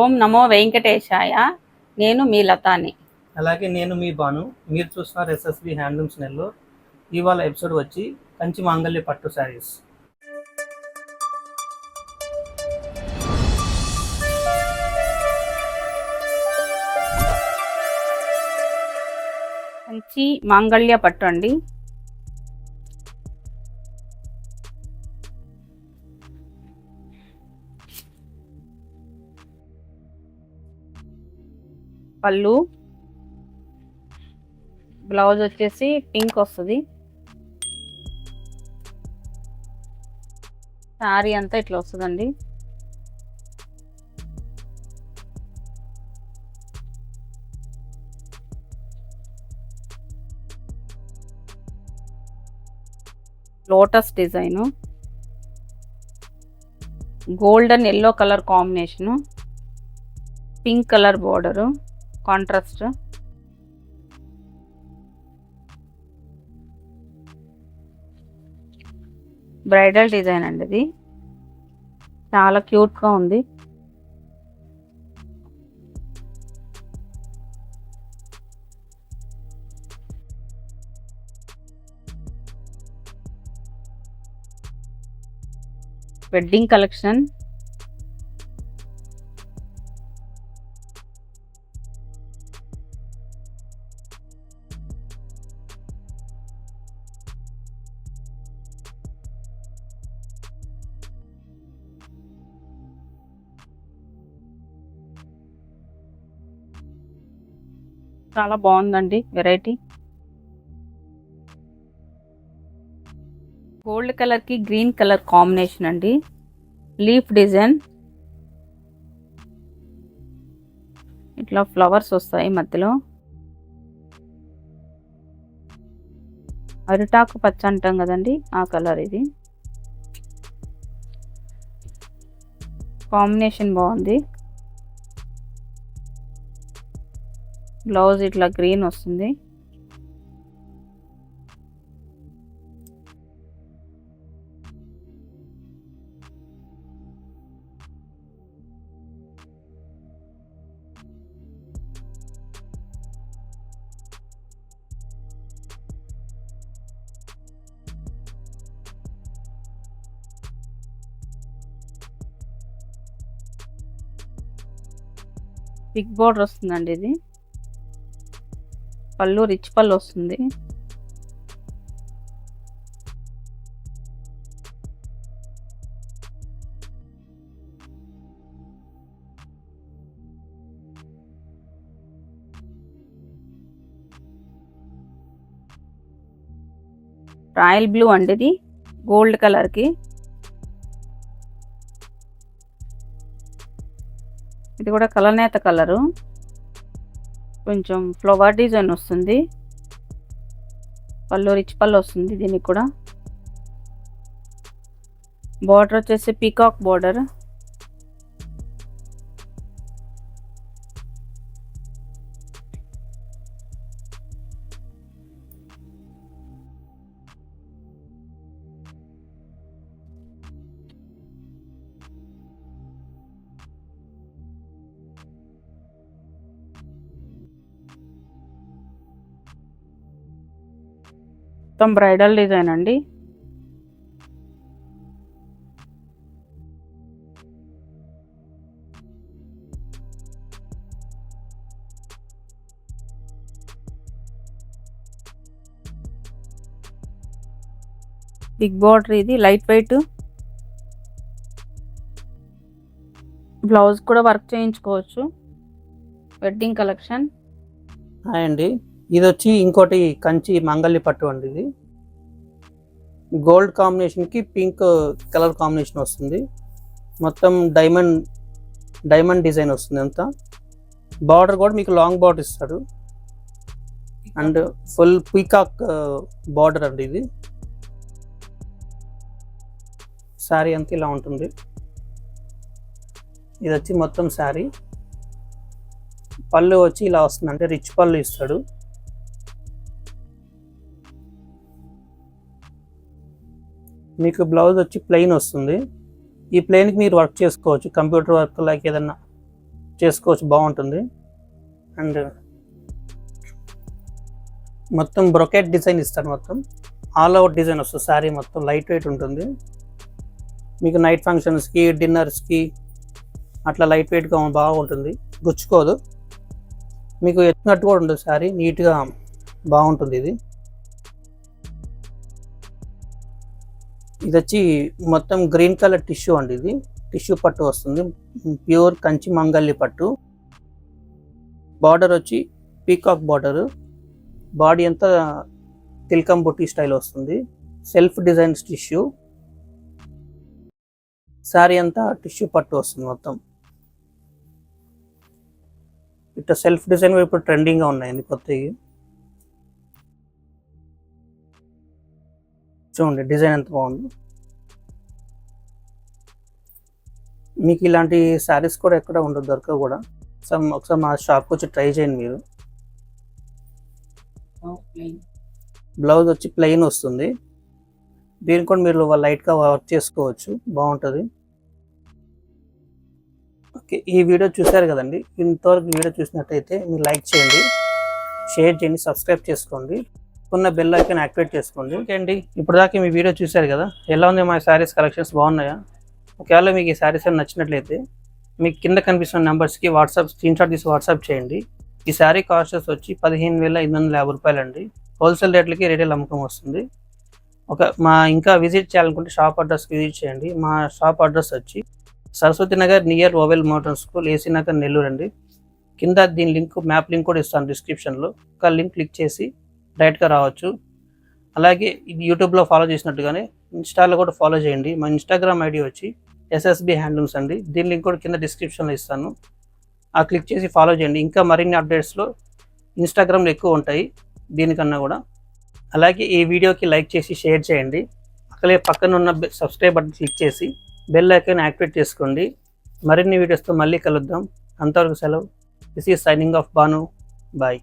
ఓం నమో వెంకటేశాయ. నేను మీ లతాని. అలాగే నేను మీ బాను మీరు చూస్తున్నారు ఎస్ఎస్బి హ్యాండ్లూమ్స్ నెల్లో ఇవాళ ఎపిసోడ్ వచ్చి కంచి మాంగళ్య పట్టు శారీస్. మంచి మాంగళ్య పట్టు అండి. పళ్ళు. బ్లౌజ్ వచ్చేసి పింక్ వస్తుంది. శారీ అంతా ఇట్లా వస్తుందండి. Lotus design. Golden yellow colour combination. Pink colour border. Contrast. Bridal design అండి ఇది. చాలా క్యూట్గా ఉంది. Wedding collection. చాలా బాగుందండి వెరైటీ. గోల్డ్ కలర్కి గ్రీన్ కలర్ కాంబినేషన్ అండి. Leaf design. ఇట్లా ఫ్లవర్స్ వస్తాయి మధ్యలో. అరిటాకు పచ్చ అంటాం కదండి ఆ కలర్ ఇది. కాంబినేషన్ బాగుంది. బ్లౌజ్ ఇట్లా గ్రీన్ వస్తుంది. బిగ్ బోర్డర్ వస్తుందండి ఇది. పళ్ళు రిచ్ పళ్ళు వస్తుంది. రాయల్ బ్లూ అండి ఇది గోల్డ్ కలర్కి. ఇది కూడా కలనేత కలరు. కొంచెం ఫ్లవర్ డిజైన్ వస్తుంది. పళ్ళు రిచ్ పళ్ళు వస్తుంది దీనికి కూడా. బార్డర్ వచ్చేసి పీకాక్ బార్డర్ మొత్తం బ్రైడల్ డిజైన్ అండి. బిగ్ బార్డర్ ఇది లైట్ వెయిట్ బ్లౌజ్ కూడా వర్క్ చేయించుకోవచ్చు. వెడ్డింగ్ కలెక్షన్ హాయ్ అండి. ఇది వచ్చి ఇంకోటి కంచి మాంగళ్య పట్టు అండి ఇది. గోల్డ్ కాంబినేషన్కి పింక్ కలర్ కాంబినేషన్ వస్తుంది. మొత్తం డైమండ్ డైమండ్ డిజైన్ వస్తుంది అంతా. బార్డర్ కూడా మీకు లాంగ్ బార్డర్ ఇస్తాడు. అండ్ ఫుల్ పీకాక్ బార్డర్ అండి ఇది. శారీ అంతా ఇలా ఉంటుంది. ఇది వచ్చి మొత్తం శారీ. పళ్ళు వచ్చి ఇలా వస్తుంది అంటే రిచ్ పళ్ళు ఇస్తాడు. మీకు బ్లౌజ్ వచ్చి ప్లెయిన్ వస్తుంది. ఈ ప్లెయిన్కి మీరు వర్క్ చేసుకోవచ్చు. కంప్యూటర్ వర్క్ లైక్ ఏదన్నా చేసుకోవచ్చు బాగుంటుంది. అండ్ మొత్తం బ్రొకెట్ డిజైన్ ఇస్తారు మొత్తం. ఆల్ అవుట్ డిజైన్ వస్తుంది. శారీ మొత్తం లైట్ వెయిట్ ఉంటుంది. మీకు నైట్ ఫంక్షన్స్కి డిన్నర్స్కి అట్లా లైట్ వెయిట్గా బాగుంటుంది. గుచ్చుకోదు. మీకు ఎత్తినట్టు కూడా ఉంటుంది. శారీ నీట్గా బాగుంటుంది ఇది. ఇది వచ్చి మొత్తం గ్రీన్ కలర్ టిష్యూ అండి ఇది. టిష్యూ పట్టు వస్తుంది. ప్యూర్ కంచి మంగళి పట్టు. బార్డర్ వచ్చి పీకాక్ బార్డర్. బాడీ అంతా తిల్కం బొట్టి స్టైల్ వస్తుంది. Self design tissue. శారీ అంతా టిష్యూ పట్టు వస్తుంది మొత్తం. ఇట్లా సెల్ఫ్ డిజైన్ ఇప్పుడు ట్రెండింగ్గా ఉన్నాయండి కొత్తవి. చూడండి డిజైన్ ఎంత బాగుంది. మీకు ఇలాంటి శారీస్ కూడా ఎక్కడ ఉండదు దొరకవు కూడా. సమ్ ఒకసారి మా షాప్కి వచ్చి ట్రై చేయండి మీరు. బ్లౌజ్ వచ్చి ప్లెయిన్ వస్తుంది. దీనికి కూడా మీరు లైట్గా వర్క్ చేసుకోవచ్చు బాగుంటుంది. ఓకే ఈ వీడియో చూశారు కదండి. ఇంతవరకు వీడియో చూసినట్టయితే మీరు లైక్ చేయండి షేర్ చేయండి సబ్స్క్రైబ్ చేసుకోండి. ఉన్న బెల్ ఐకాన్ యాక్టివేట్ చేసుకోండి. ఓకే అండి. ఇప్పుడు దాకా మీ వీడియో చూశారు కదా ఎలా ఉంది మా శారీస్ కలెక్షన్స్ బాగున్నాయా? ఒకవేళ మీకు ఈ శారీస్ ఏమైనా నచ్చినట్లయితే మీకు కింద కనిపిస్తున్న నెంబర్స్కి వాట్సాప్ స్క్రీన్ షాట్ తీసి వాట్సాప్ చేయండి. ఈ శారీ కాస్టెస్ వచ్చి పదిహేను వేల ఐదు వందల యాభై రూపాయలు అండి. హోల్సేల్ రేట్లకి రీటైల్ అమ్మకం వస్తుంది. ఒక మా ఇంకా విజిట్ చేయాలనుకుంటే షాప్ అడ్రస్కి విజిట్ చేయండి. మా షాప్ అడ్రస్ వచ్చి Saraswati Nagar near Oval motor school AC Nagar Nellore అండి. కింద దీని లింక్ మ్యాప్ లింక్ కూడా ఇస్తాను డిస్క్రిప్షన్లో ఒక లింక్ క్లిక్ చేసి డైరెక్ట్గా రావచ్చు. అలాగే ఇది యూట్యూబ్లో ఫాలో చేసినట్టుగానే ఇన్స్టాలో కూడా ఫాలో చేయండి. మా ఇన్స్టాగ్రామ్ ఐడి వచ్చి ఎస్ఎస్బి హ్యాండ్లూమ్స్ అండి. దీని లింక్ కూడా కింద డిస్క్రిప్షన్లో ఇస్తాను. ఆ క్లిక్ చేసి ఫాలో చేయండి. ఇంకా మరిన్ని అప్డేట్స్లో ఇన్స్టాగ్రామ్లో ఎక్కువ ఉంటాయి దీనికన్నా కూడా. అలాగే ఈ వీడియోకి లైక్ చేసి షేర్ చేయండి. అక్కడే పక్కన ఉన్న సబ్స్క్రైబ్ బటన్ క్లిక్ చేసి బెల్ ఐకాన్ యాక్టివేట్ చేసుకోండి. మరిన్ని వీడియోస్తో మళ్ళీ కలుద్దాం. అంతవరకు సెలవు. This is signing off Banu. Bye.